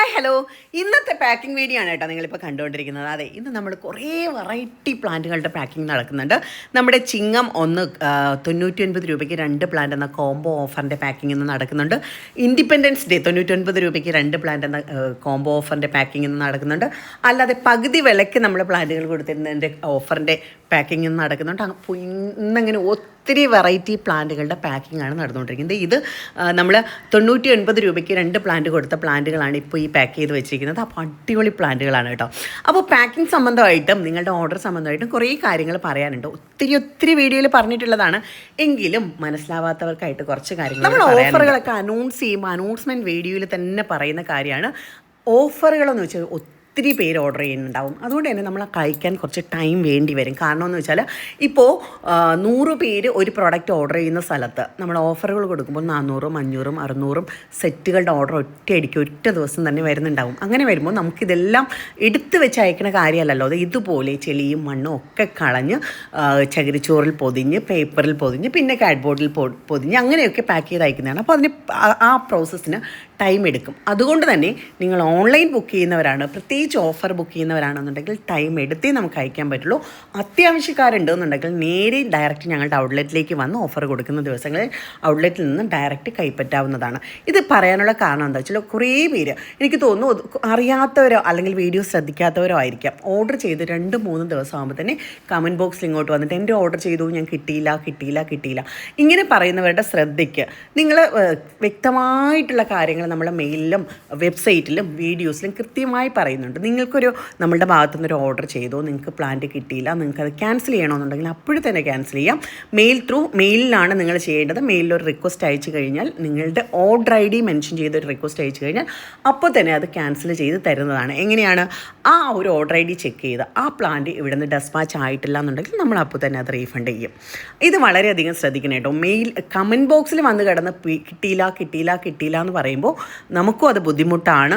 Hi hello ഇന്നത്തെ packing video ആണ് കേട്ടോ നിങ്ങളിപ്പോൾ കണ്ടുകൊണ്ടിരിക്കുന്നത്. അതെ ഇന്ന് നമ്മൾ കുറേ വെറൈറ്റി പ്ലാന്റുകളുടെ പാക്കിംഗ് നടക്കുന്നുണ്ട്. നമ്മുടെ ചിങ്ങം ഒന്ന് തൊണ്ണൂറ്റി ഒൻപത് രൂപയ്ക്ക് രണ്ട് പ്ലാന്റ് എന്ന കോംബോ ഓഫറിന്റെ പാക്കിംഗ് ഇന്ന് നടക്കുന്നുണ്ട്. ഇൻഡിപെൻഡൻസ് ഡേ തൊണ്ണൂറ്റി ഒൻപത് രൂപയ്ക്ക് രണ്ട് പ്ലാന്റ് എന്ന കോംബോ ഓഫറിന്റെ പാക്കിംഗ് ഇന്ന് നടക്കുന്നുണ്ട്. അല്ലാതെ പകുതി വിലയ്ക്ക് നമ്മൾ പ്ലാന്റുകൾ കൊടുത്തിരുന്നതിന്റെ ഓഫറിന്റെ പാക്കിംഗ് ഇന്ന് നടക്കുന്നുണ്ട്. ഇന്നങ്ങനെ ഒത്തിരി വെറൈറ്റി പ്ലാന്റുകളുടെ പാക്കിംഗ് ആണ് നടന്നുകൊണ്ടിരിക്കുന്നത്. ഇത് നമ്മൾ തൊണ്ണൂറ്റി ഒൻപത് രൂപയ്ക്ക് രണ്ട് പ്ലാന്റ് കൊടുത്ത പ്ലാന്റുകളാണ് ഇപ്പോൾ ഈ പാക്ക് ചെയ്ത് വെച്ചിരിക്കുന്നത്. അപ്പോൾ അടിപൊളി പ്ലാന്റുകളാണ് കേട്ടോ. അപ്പോൾ പാക്കിംഗ് സംബന്ധമായിട്ടും നിങ്ങളുടെ ഓർഡർ സംബന്ധമായിട്ടും കുറേ കാര്യങ്ങൾ പറയാനുണ്ട്. ഒത്തിരി ഒത്തിരി വീഡിയോയിൽ പറഞ്ഞിട്ടുള്ളതാണ്. എങ്കിലും മനസ്സിലാവാത്തവർക്കായിട്ട് കുറച്ച് കാര്യങ്ങൾ നമ്മൾ ഓഫറുകളൊക്കെ അനൗൺസ് ചെയ്യുമ്പോൾ അനൗൺസ്മെന്റ് വീഡിയോയിൽ തന്നെ പറയുന്ന കാര്യമാണ്. ഓഫറുകളെന്ന് വെച്ചാൽ ഒത്തിരി പേര് ഓർഡർ ചെയ്യുന്നുണ്ടാവും. അതുകൊണ്ട് തന്നെ നമ്മൾ കഴിക്കാൻ കുറച്ച് ടൈം വേണ്ടി വരും. കാരണം എന്ന് വെച്ചാൽ ഇപ്പോൾ നൂറ് പേര് ഒരു പ്രോഡക്റ്റ് ഓർഡർ ചെയ്യുന്ന സ്ഥലത്ത് നമ്മൾ ഓഫറുകൾ കൊടുക്കുമ്പോൾ നാനൂറും അഞ്ഞൂറും അറുന്നൂറും സെറ്റുകളുടെ ഓർഡർ ഒറ്റയടിക്ക് ഒറ്റ ദിവസം തന്നെ വരുന്നുണ്ടാവും. അങ്ങനെ വരുമ്പോൾ നമുക്കിതെല്ലാം എടുത്ത് വെച്ച് അയക്കുന്ന കാര്യമല്ലല്ലോ. അത് ഇതുപോലെ ചെളിയും മണ്ണും ഒക്കെ കളഞ്ഞ് ചകിരിച്ചോറിൽ പൊതിഞ്ഞ് പേപ്പറിൽ പൊതിഞ്ഞ് പിന്നെ കാഡ്ബോർഡിൽ പൊതിഞ്ഞ് അങ്ങനെയൊക്കെ പാക്ക് ചെയ്ത് അയക്കുന്നതാണ്. അപ്പോൾ അതിന് ആ പ്രോസസ്സിന് ടൈം എടുക്കും. അതുകൊണ്ട് തന്നെ നിങ്ങൾ ഓൺലൈൻ ബുക്ക് ചെയ്യുന്നവരാണ് പ്രത്യേകിച്ച് ഓഫർ ബുക്ക് ചെയ്യുന്നവരാണെന്നുണ്ടെങ്കിൽ ടൈം എടുത്തേ നമുക്ക് അയക്കാൻ പറ്റുള്ളൂ. അത്യാവശ്യക്കാരുണ്ട് എന്നുണ്ടെങ്കിൽ നേരെ ഡയറക്റ്റ് ഞങ്ങളുടെ ഔട്ട്ലെറ്റിലേക്ക് വന്ന് ഓഫർ കൊടുക്കുന്ന ദിവസങ്ങളിൽ ഔട്ട്ലെറ്റിൽ നിന്ന് ഡയറക്റ്റ് കൈപ്പറ്റാവുന്നതാണ്. ഇത് പറയാനുള്ള കാരണം എന്താ വെച്ചാൽ കുറേ പേര് എനിക്ക് തോന്നുന്നു അറിയാത്തവരോ അല്ലെങ്കിൽ വീഡിയോ ശ്രദ്ധിക്കാത്തവരോ ആയിരിക്കാം. ഓർഡർ ചെയ്ത് രണ്ട് മൂന്ന് ദിവസം ആകുമ്പോൾ തന്നെ കമന്റ് ബോക്സിൽ ഇങ്ങോട്ട് വന്നിട്ട് എന്റെ ഓർഡർ ചെയ്തു ഞാൻ കിട്ടിയില്ല കിട്ടിയില്ല കിട്ടിയില്ല. ഇങ്ങനെ പറയുന്നവരുടെ ശ്രദ്ധയ്ക്ക് നിങ്ങൾ വ്യക്തമായിട്ടുള്ള കാര്യങ്ങൾ നമ്മളെ മെയിലിലും വെബ്സൈറ്റിലും വീഡിയോസിലും കൃത്യമായി പറയുന്നുണ്ട്. നിങ്ങൾക്കൊരു നമ്മളുടെ ഭാഗത്തുനിന്ന് ഒരു ഓർഡർ ചെയ്തു നിങ്ങൾക്ക് പ്ലാന്റ് കിട്ടിയില്ല നിങ്ങൾക്ക് അത് ക്യാൻസൽ ചെയ്യണമെന്നുണ്ടെങ്കിൽ അപ്പോഴും തന്നെ ക്യാൻസൽ ചെയ്യാം. മെയിൽ ത്രൂ മെയിലിലാണ് നിങ്ങൾ ചെയ്യേണ്ടത്. മെയിലിൽ ഒരു റിക്വസ്റ്റ് അയച്ചു കഴിഞ്ഞാൽ നിങ്ങളുടെ ഓർഡർ ഐ ഡി മെൻഷൻ ചെയ്ത് ഒരു റിക്വസ്റ്റ് അയച്ചു കഴിഞ്ഞാൽ അപ്പോൾ തന്നെ അത് ക്യാൻസൽ ചെയ്ത് തരുന്നതാണ്. എങ്ങനെയാണ്? ആ ഒരു ഓർഡർ ഐ ഡി ചെക്ക് ചെയ്ത് ആ പ്ലാന്റ് ഇവിടെ നിന്ന് ഡെസ്പാച്ച് ആയിട്ടില്ല എന്നുണ്ടെങ്കിൽ നമ്മൾ അപ്പോൾ തന്നെ അത് റീഫണ്ട് ചെയ്യും. ഇത് വളരെയധികം ശ്രദ്ധിക്കണം കേട്ടോ. മെയിൽ കമന്റ് ബോക്സിൽ വന്ന് കിടന്ന് കിട്ടിയില്ല കിട്ടിയില്ല കിട്ടിയില്ല എന്ന് പറയുമ്പോൾ നമുക്കും അത് ബുദ്ധിമുട്ടാണ്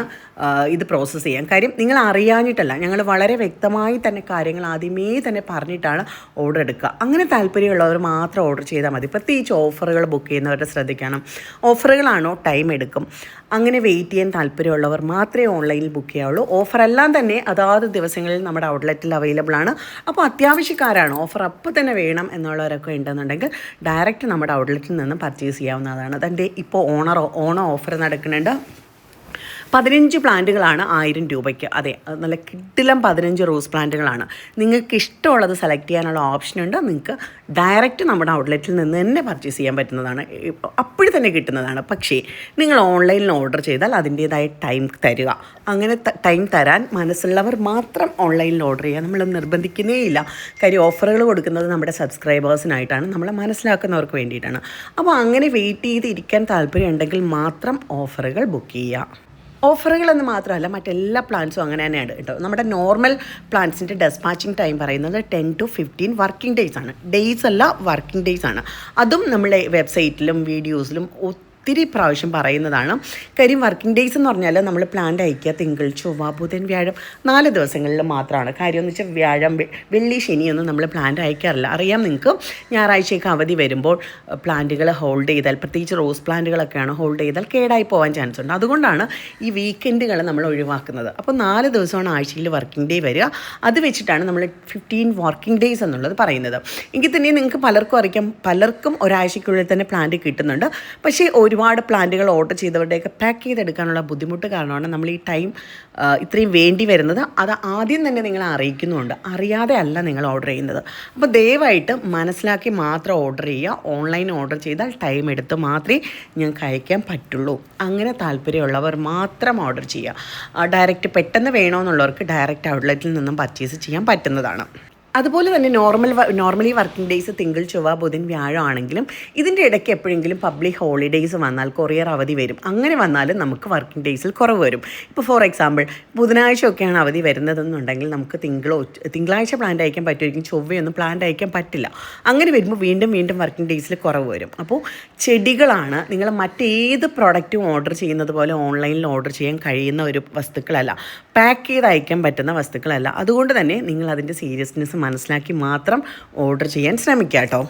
ഇത് പ്രോസസ്സ് ചെയ്യാൻ. കാര്യം നിങ്ങൾ അറിയാഞ്ഞിട്ടല്ല ഞങ്ങൾ വളരെ വ്യക്തമായി തന്നെ കാര്യങ്ങൾ ആദ്യമേ തന്നെ പറഞ്ഞിട്ടാണ് ഓർഡർ എടുക്കുക. അങ്ങനെ താല്പര്യമുള്ളവർ മാത്രം ഓർഡർ ചെയ്താൽ മതി. പ്രത്യേകിച്ച് ഓഫറുകൾ ബുക്ക് ചെയ്യുന്നവരുടെ ശ്രദ്ധിക്കണം. ഓഫറുകളാണോ ടൈം എടുക്കും. അങ്ങനെ വെയിറ്റ് ചെയ്യാൻ താല്പര്യമുള്ളവർ മാത്രമേ ഓൺലൈനിൽ ബുക്ക് ചെയ്യാവുള്ളൂ. ഓഫറെല്ലാം തന്നെ അതാത് ദിവസങ്ങളിൽ നമ്മുടെ ഔട്ട്ലെറ്റിൽ അവൈലബിൾ ആണ്. അപ്പോൾ അത്യാവശ്യക്കാരാണ്. ഓഫർ അപ്പോൾ തന്നെ വേണം എന്നുള്ളവരൊക്കെ ഉണ്ടെന്നുണ്ടെങ്കിൽ ഡയറക്റ്റ് നമ്മുടെ ഔട്ട്ലെറ്റിൽ നിന്ന് പർച്ചേസ് ചെയ്യാവുന്നതാണ്. അതിന്റെ ഇപ്പോൾ ഓണർ ഓണം ഓഫർ നടക്കുന്നുണ്ട്. പതിനഞ്ച് പ്ലാന്റുകളാണ് ആയിരം രൂപയ്ക്ക്. അതെ നല്ല കിട്ടിലം പതിനഞ്ച് റോസ് പ്ലാന്റുകളാണ്. നിങ്ങൾക്ക് ഇഷ്ടമുള്ളത് സെലക്ട് ചെയ്യാനുള്ള ഓപ്ഷൻ ഉണ്ട്. നിങ്ങൾക്ക് ഡയറക്റ്റ് നമ്മുടെ ഔട്ട്ലെറ്റിൽ നിന്ന് തന്നെ പർച്ചേസ് ചെയ്യാൻ പറ്റുന്നതാണ്. അപ്പോഴും തന്നെ കിട്ടുന്നതാണ്. പക്ഷേ നിങ്ങൾ ഓൺലൈനിൽ ഓർഡർ ചെയ്താൽ അതിന്റേതായ ടൈം തരിക. അങ്ങനെ ടൈം തരാൻ മനസ്സുള്ളവർ മാത്രം ഓൺലൈനിൽ ഓർഡർ ചെയ്യുക നമ്മൾ നിർബന്ധിക്കുന്നേ ഇല്ല. കാര്യം ഓഫറുകൾ കൊടുക്കുന്നത് നമ്മുടെ സബ്സ്ക്രൈബേഴ്സിനായിട്ടാണ്. നമ്മളെ മനസ്സിലാക്കുന്നവർക്ക് വേണ്ടിയിട്ടാണ്. അപ്പോൾ അങ്ങനെ വെയിറ്റ് ചെയ്ത് ഇരിക്കാൻ താല്പര്യം ഉണ്ടെങ്കിൽ മാത്രം ഓഫറുകൾ ബുക്ക് ചെയ്യുക. ഓഫറുകളെന്ന് മാത്രമല്ല മറ്റെല്ലാ പ്ലാൻസും അങ്ങനെ തന്നെയാണ് കേട്ടോ. നമ്മുടെ നോർമൽ പ്ലാൻസിന്റെ ഡെസ്പാച്ചിങ് ടൈം പറയുന്നത് ten to fifteen working days ആണ്. ഡേയ്സ് അല്ല വർക്കിംഗ് ഡേയ്സ് ആണ്. അതും നമ്മളെ വെബ്സൈറ്റിലും വീഡിയോസിലും ഒത്തിരി പ്രാവശ്യം പറയുന്നതാണ്. കാര്യം വർക്കിംഗ് ഡേയ്സ് എന്ന് പറഞ്ഞാൽ നമ്മൾ പ്ലാന്റ് അയക്കുക തിങ്കൾ ചൊവ്വ ബുധൻ വ്യാഴം നാല് ദിവസങ്ങളിൽ മാത്രമാണ്. കാര്യം എന്ന് വെച്ചാൽ വ്യാഴം വെള്ളി ശനിയൊന്നും നമ്മൾ പ്ലാന്റ് അയക്കാറില്ല അറിയാം നിങ്ങൾക്ക് ഞായറാഴ്ചയൊക്കെ അവധി വരുമ്പോൾ പ്ലാന്റുകൾ ഹോൾഡ് ചെയ്താൽ പ്രത്യേകിച്ച് റോസ് പ്ലാന്റുകളൊക്കെയാണ് ഹോൾഡ് ചെയ്താൽ കേടായി പോകാൻ ചാൻസ് ഉണ്ട്. അതുകൊണ്ടാണ് ഈ വീക്കെൻഡുകൾ നമ്മൾ ഒഴിവാക്കുന്നത്. അപ്പോൾ നാല് ദിവസമാണ് ആഴ്ചയിൽ വർക്കിംഗ് ഡേ വരിക. അത് വെച്ചിട്ടാണ് നമ്മൾ ഫിഫ്റ്റീൻ വർക്കിംഗ് ഡേയ്സ് എന്നുള്ളത് പറയുന്നത്. എങ്കിൽ തന്നെ നിങ്ങൾക്ക് പലർക്കും അറിയിക്കാം പലർക്കും ഒരാഴ്ചയ്ക്കുള്ളിൽ തന്നെ പ്ലാന്റ് കിട്ടുന്നുണ്ട്. പക്ഷേ ഒരുപാട് പ്ലാന്റുകൾ ഓർഡർ ചെയ്തവരുടെയൊക്കെ പാക്ക് ചെയ്തെടുക്കാനുള്ള ബുദ്ധിമുട്ട് കാരണമാണ് നമ്മൾ ഈ ടൈം ഇത്രയും വേണ്ടി വരുന്നത്. അത് ആദ്യം തന്നെ നിങ്ങൾ അറിയിക്കുന്നുണ്ട്. അറിയാതെ അല്ല നിങ്ങൾ ഓർഡർ ചെയ്യുന്നത്. അപ്പോൾ ദയവായിട്ട് മനസ്സിലാക്കി മാത്രം ഓർഡർ ചെയ്യുക. ഓൺലൈൻ ഓർഡർ ചെയ്താൽ ടൈം എടുത്ത് മാത്രമേ ഞങ്ങൾക്ക് അയക്കാൻ പറ്റുള്ളൂ. അങ്ങനെ താല്പര്യമുള്ളവർ മാത്രം ഓർഡർ ചെയ്യുക. ഡയറക്റ്റ് പെട്ടെന്ന് വേണമെന്നുള്ളവർക്ക് ഡയറക്റ്റ് ഔട്ട്ലെറ്റിൽ നിന്നും പർച്ചേസ് ചെയ്യാൻ പറ്റുന്നതാണ്. അതുപോലെ തന്നെ നോർമൽ നോർമലി വർക്കിംഗ് ഡേയ്സ് തിങ്കൾ ചൊവ്വ ബുധൻ വ്യാഴം ആണെങ്കിലും ഇതിന്റെ ഇടയ്ക്ക് എപ്പോഴെങ്കിലും പബ്ലിക് ഹോളിഡേയ്സ് വന്നാൽ കൊറിയർ അവധി വരും. അങ്ങനെ വന്നാലും നമുക്ക് വർക്കിംഗ് ഡേയ്സിൽ കുറവ് വരും. ഇപ്പോൾ ഫോർ എക്സാമ്പിൾ ബുധനാഴ്ച ഒക്കെയാണ് അവധി വരുന്നതെന്നുണ്ടെങ്കിൽ നമുക്ക് തിങ്കളോ തിങ്കളാഴ്ച പ്ലാൻ അയക്കാൻ പറ്റുമായിരിക്കും. ചൊവ്വയൊന്നും പ്ലാൻ അയക്കാൻ പറ്റില്ല. അങ്ങനെ വരുമ്പോൾ വീണ്ടും വീണ്ടും വർക്കിംഗ് ഡേയ്സിൽ കുറവ് വരും. അപ്പോൾ ചെടികളാണ് നിങ്ങൾ മറ്റേത് പ്രോഡക്റ്റും ഓർഡർ ചെയ്യുന്നത് പോലെ ഓൺലൈനിൽ ഓർഡർ ചെയ്യാൻ കഴിയുന്ന ഒരു വസ്തുക്കളല്ല. പാക്ക് ചെയ്ത് അയക്കാൻ പറ്റുന്ന വസ്തുക്കളല്ല. അതുകൊണ്ട് തന്നെ നിങ്ങൾ അതിന്റെ സീരിയസ്നെസ് മനസ്സിലാക്കി മാത്രം ഓർഡർ ചെയ്യാൻ ശ്രമിക്കുക കേട്ടോ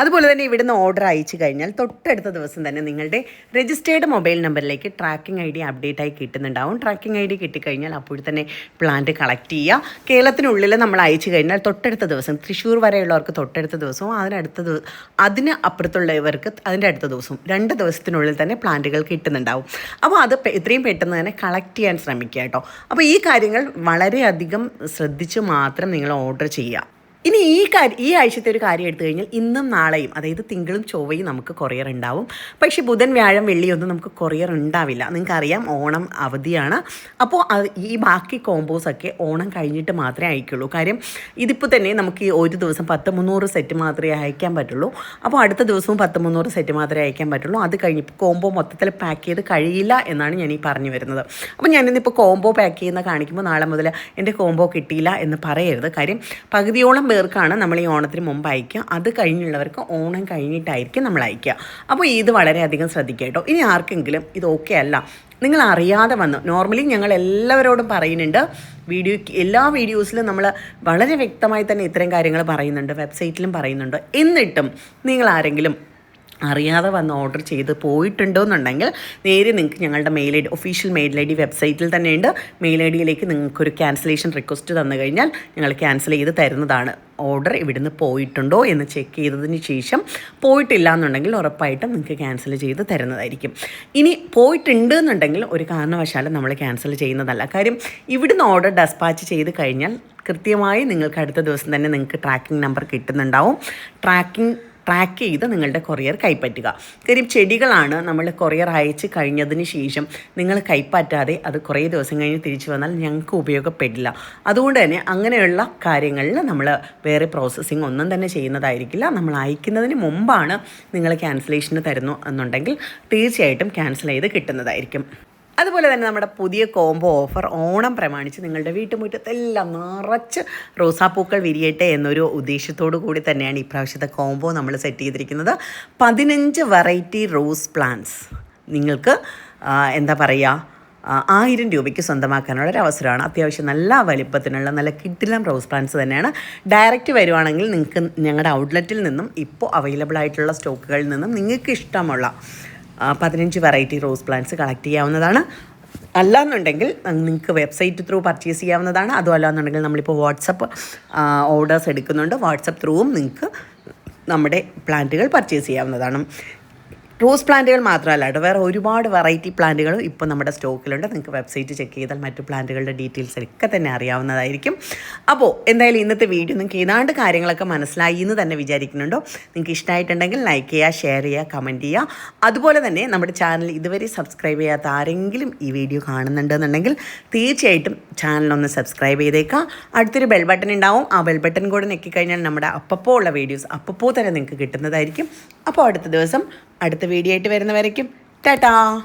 അതുപോലെ തന്നെ ഇവിടുന്ന് ഓർഡർ അയച്ചു കഴിഞ്ഞാൽ തൊട്ടടുത്ത ദിവസം തന്നെ നിങ്ങളുടെ രജിസ്റ്റേർഡ് മൊബൈൽ നമ്പറിലേക്ക് ട്രാക്കിംഗ് ഐ ഡി അപ്ഡേറ്റ് ആയി കിട്ടുന്നുണ്ടാവും. ട്രാക്കിംഗ് ഐ ഡി കിട്ടിക്കഴിഞ്ഞാൽ അപ്പോൾ തന്നെ പ്ലാന്റ് കളക്ട് ചെയ്യുക. കേരളത്തിനുള്ളിൽ നമ്മൾ അയച്ചു കഴിഞ്ഞാൽ തൊട്ടടുത്ത ദിവസം തൃശ്ശൂർ വരെയുള്ളവർക്ക് തൊട്ടടുത്ത ദിവസവും അതിനടുത്ത ദിവസം അതിന് അപ്പുറത്തുള്ളവർക്ക് അതിന്റെ അടുത്ത ദിവസവും രണ്ട് ദിവസത്തിനുള്ളിൽ തന്നെ പ്ലാന്റുകൾ കിട്ടുന്നുണ്ടാവും. അപ്പോൾ അത് എത്രയും പെട്ടെന്ന് തന്നെ കളക്ട് ചെയ്യാൻ ശ്രമിക്കുക കേട്ടോ. അപ്പോൾ ഈ കാര്യങ്ങൾ വളരെയധികം ശ്രദ്ധിച്ച് മാത്രം നിങ്ങൾ ഓർഡർ ചെയ്യുക. ഇനി ഈ കാര്യം ഈ ആഴ്ചത്തെ ഒരു കാര്യം എടുത്തു കഴിഞ്ഞാൽ ഇന്നും നാളെയും അതായത് തിങ്കളും ചൊവ്വയും നമുക്ക് കൊറിയർ ഉണ്ടാവും. പക്ഷേ ബുധൻ വ്യാഴം വെള്ളിയൊന്നും നമുക്ക് കൊറിയർ ഉണ്ടാവില്ല. നിങ്ങൾക്കറിയാം ഓണം അവധിയാണ്. അപ്പോൾ ഈ ബാക്കി കോമ്പോസ് ഒക്കെ ഓണം കഴിഞ്ഞിട്ട് മാത്രമേ അയക്കുള്ളൂ. കാര്യം ഇതിപ്പോൾ തന്നെ നമുക്ക് ഈ ഒരു ദിവസം പത്ത് മുന്നൂറ് സെറ്റ് മാത്രമേ അയക്കാൻ പറ്റുള്ളൂ. അപ്പോൾ അടുത്ത ദിവസവും പത്ത് മുന്നൂറ് സെറ്റ് മാത്രമേ അയക്കാൻ പറ്റുള്ളൂ. അത് കഴിഞ്ഞ് കോംബോ മൊത്തത്തിൽ പാക്ക് ചെയ്ത് കഴിയില്ല എന്നാണ് ഞാൻ ഈ പറഞ്ഞു വരുന്നത്. അപ്പോൾ ഞാനിന്നിപ്പോൾ കോംബോ പാക്ക് ചെയ്യുന്ന കാണിക്കുമ്പോൾ നാളെ മുതൽ എന്റെ കോംബോ കിട്ടിയില്ല എന്ന് പറയരുത്. കാര്യം പകുതിയോളം പേർക്കാണ് നമ്മൾ ഈ ഓണത്തിന് മുമ്പ് അയക്കുക. അത് കഴിഞ്ഞുള്ളവർക്ക് ഓണം കഴിഞ്ഞിട്ടായിരിക്കും നമ്മൾ അയക്കുക. അപ്പോൾ ഇത് വളരെയധികം ശ്രദ്ധിക്കുക കേട്ടോ. ഇനി ആർക്കെങ്കിലും ഇത് ഓക്കെ അല്ല നിങ്ങൾ അറിയാതെ വന്നു. നോർമലി ഞങ്ങൾ എല്ലാവരോടും പറയുന്നുണ്ട്. വീഡിയോ എല്ലാ വീഡിയോസിലും നമ്മൾ വളരെ വ്യക്തമായി തന്നെ ഇത്തരം കാര്യങ്ങൾ പറയുന്നുണ്ട്. വെബ്സൈറ്റിലും പറയുന്നുണ്ട്. എന്നിട്ടും നിങ്ങൾ ആരെങ്കിലും അറിയാതെ വന്ന് ഓർഡർ ചെയ്ത് പോയിട്ടുണ്ടോ എന്നുണ്ടെങ്കിൽ നേരെ നിങ്ങൾക്ക് ഞങ്ങളുടെ mail I D official mail I D വെബ്സൈറ്റിൽ തന്നെയുണ്ട് മെയിൽ ഐ ഡിയിലേക്ക് നിങ്ങൾക്കൊരു ക്യാൻസലേഷൻ റിക്വസ്റ്റ് തന്നു കഴിഞ്ഞാൽ ഞങ്ങൾ ക്യാൻസൽ ചെയ്ത് തരുന്നതാണ്. ഓർഡർ ഇവിടുന്ന് പോയിട്ടുണ്ടോ എന്ന് ചെക്ക് ചെയ്തതിന് ശേഷം പോയിട്ടില്ല എന്നുണ്ടെങ്കിൽ ഉറപ്പായിട്ടും നിങ്ങൾക്ക് ക്യാൻസൽ ചെയ്ത് തരുന്നതായിരിക്കും. ഇനി പോയിട്ടുണ്ട് എന്നുണ്ടെങ്കിൽ ഒരു കാരണവശാലും നമ്മൾ ക്യാൻസൽ ചെയ്യുന്നതല്ല. കാര്യം ഇവിടുന്ന് ഓർഡർ ഡെസ്പാച്ച് ചെയ്ത് കഴിഞ്ഞാൽ കൃത്യമായി നിങ്ങൾക്ക് അടുത്ത ദിവസം തന്നെ നിങ്ങൾക്ക് ട്രാക്കിംഗ് നമ്പർ കിട്ടുന്നുണ്ടാവും. ട്രാക്കിംഗ് ട്രാക്ക് ചെയ്ത് നിങ്ങളുടെ കൊറിയർ കൈപ്പറ്റുക. കാര്യം ചെടികളാണ് നമ്മൾ കൊറിയർ അയച്ച് കഴിഞ്ഞതിന് ശേഷം നിങ്ങൾ കൈപ്പറ്റാതെ അത് കുറേ ദിവസം കഴിഞ്ഞ് തിരിച്ചു വന്നാൽ ഞങ്ങൾക്ക് ഉപയോഗപ്പെടില്ല. അതുകൊണ്ട് തന്നെ അങ്ങനെയുള്ള കാര്യങ്ങളിൽ നമ്മൾ വേറെ പ്രോസസ്സിങ് ഒന്നും തന്നെ ചെയ്യുന്നതായിരിക്കില്ല. നമ്മൾ അയക്കുന്നതിന് മുമ്പാണ് നിങ്ങൾ ക്യാൻസലേഷന് തരുന്നു എന്നുണ്ടെങ്കിൽ തീർച്ചയായിട്ടും ക്യാൻസൽ ചെയ്ത് കിട്ടുന്നതായിരിക്കും. അതുപോലെ തന്നെ നമ്മുടെ പുതിയ കോംബോ ഓഫർ ഓണം പ്രമാണിച്ച് നിങ്ങളുടെ വീട്ടുമുറ്റത്തെല്ലാം നിറച്ച് റോസാപ്പൂക്കൾ വിരിയട്ടെ എന്നൊരു ഉദ്ദേശത്തോടു കൂടി തന്നെയാണ് ഇപ്രാവശ്യത്തെ കോംബോ നമ്മൾ സെറ്റ് ചെയ്തിരിക്കുന്നത്. പതിനഞ്ച് വെറൈറ്റി റോസ് പ്ലാന്റ്സ് നിങ്ങൾക്ക് എന്താ പറയുക ആയിരം രൂപയ്ക്ക് സ്വന്തമാക്കാനുള്ള ഒരു അവസരമാണ്. അത്യാവശ്യം നല്ല വലിപ്പത്തിനുള്ള നല്ല കിഡിലം റോസ് പ്ലാന്റ്സ് തന്നെയാണ്. ഡയറക്റ്റ് വരുവാണെങ്കിൽ നിങ്ങൾക്ക് ഞങ്ങളുടെ ഔട്ട്ലെറ്റിൽ നിന്നും ഇപ്പോൾ അവൈലബിൾ ആയിട്ടുള്ള സ്റ്റോക്കുകളിൽ നിന്നും നിങ്ങൾക്ക് ഇഷ്ടമുള്ള പതിനഞ്ച് വെറൈറ്റി റോസ് പ്ലാന്റ്സ് കളക്ട് ചെയ്യാവുന്നതാണ്. അല്ലാന്നുണ്ടെങ്കിൽ നിങ്ങൾക്ക് വെബ്സൈറ്റ് ത്രൂ പർച്ചേസ് ചെയ്യാവുന്നതാണ്. അതും അല്ലാന്നുണ്ടെങ്കിൽ നമ്മളിപ്പോൾ വാട്സപ്പ് ഓർഡേഴ്സ് എടുക്കുന്നുണ്ട്. വാട്സപ്പ് ത്രൂവും നിങ്ങൾക്ക് നമ്മുടെ പ്ലാന്റുകൾ പർച്ചേസ് ചെയ്യാവുന്നതാണ്. റോസ് പ്ലാന്റുകൾ മാത്രമല്ല കേട്ടോ. വേറെ ഒരുപാട് വെറൈറ്റി പ്ലാന്റുകളും ഇപ്പോൾ നമ്മുടെ സ്റ്റോക്കിലുണ്ട്. നിങ്ങൾക്ക് വെബ്സൈറ്റ് ചെക്ക് ചെയ്താൽ മറ്റു പ്ലാന്റുകളുടെ ഡീറ്റെയിൽസ് ഒക്കെ തന്നെ അറിയാവുന്നതായിരിക്കും. അപ്പോൾ എന്തായാലും ഇന്നത്തെ വീഡിയോ നിങ്ങൾക്ക് ഏതാണ്ട് കാര്യങ്ങളൊക്കെ മനസ്സിലായി എന്ന് തന്നെ വിചാരിക്കുന്നുണ്ടോ? നിങ്ങൾക്ക് ഇഷ്ടമായിട്ടുണ്ടെങ്കിൽ ലൈക്ക് ചെയ്യുക ഷെയർ ചെയ്യുക കമന്റ് ചെയ്യുക. അതുപോലെ തന്നെ നമ്മുടെ ചാനൽ ഇതുവരെ സബ്സ്ക്രൈബ് ചെയ്യാത്ത ആരെങ്കിലും ഈ വീഡിയോ കാണുന്നുണ്ടെന്നുണ്ടെങ്കിൽ തീർച്ചയായിട്ടും ചാനലൊന്ന് സബ്സ്ക്രൈബ് ചെയ്തേക്കുക. അടുത്തൊരു ബെൽ ബട്ടൺ ഉണ്ടാവും. ആ ബെൽ ബട്ടൺ കൂടെ ഞെക്കിക്കഴിഞ്ഞാൽ നമ്മുടെ അപ്പപ്പോൾ ഉള്ള വീഡിയോസ് അപ്പപ്പോൾ തന്നെ നിങ്ങൾക്ക് കിട്ടുന്നതായിരിക്കും. അപ്പോൾ അടുത്ത ദിവസം അടുത്ത വീഡിയോ ആയിട്ട് വരുന്നവരേക്കും ടാറ്റാ.